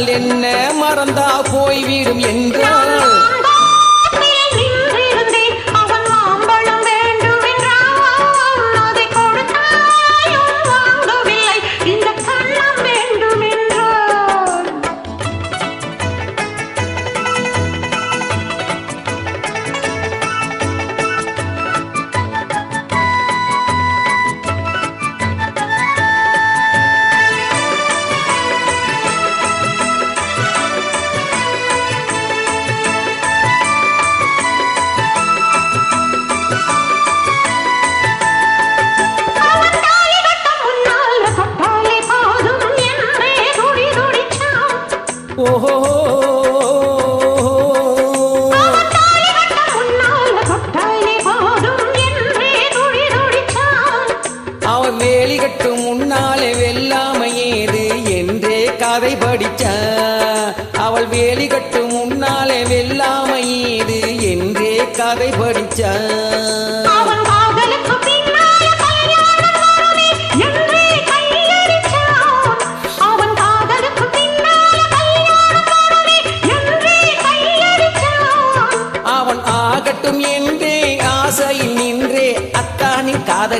பொறுத்தால் என்ன மறந்தா போய்விடும் என்றால் வேலி கட்டும் முன்னாலே வெல்லாமை ஏது என்றே கதை படிச்ச. அவன் காதலுக்கு பின்னால கல்யாணம் வருமே என்றே கையடிச்சான் அவன் காதலுக்கு பின்னால கல்யாணம் வருமே என்றே கையடிச்சான் அவன் ஆகட்டும் என்றே ஆசையில் நின்றே அத்தானி காத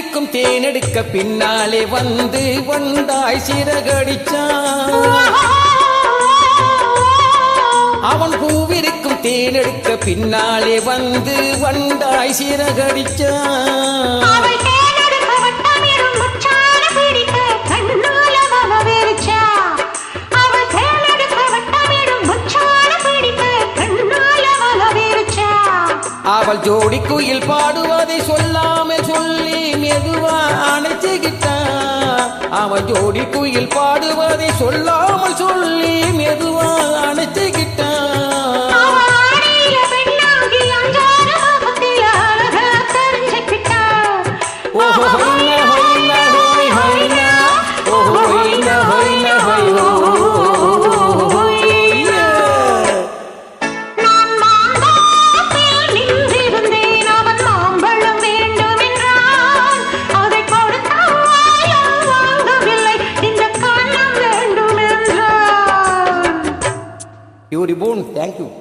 பூவிருக்கும் தேனெடுக்க பின்னாலே வந்து வந்தாய் சிறகடிச்சான். அவன் பூவிருக்கும் தேனெடுக்க பின்னாலே வந்து வந்தாய் சிறகடிச்சான். அவள் ஜோடி குயில் பாடுவதை சொல்லி மெதுவா அணைச்சுக்கிட்டான் அவன் ஜோடி குயில் பாடுவதை சொல்லாமல் சொல்லி மெதுவா அணைச்சுக்கிட்டான் you reborn, thank you.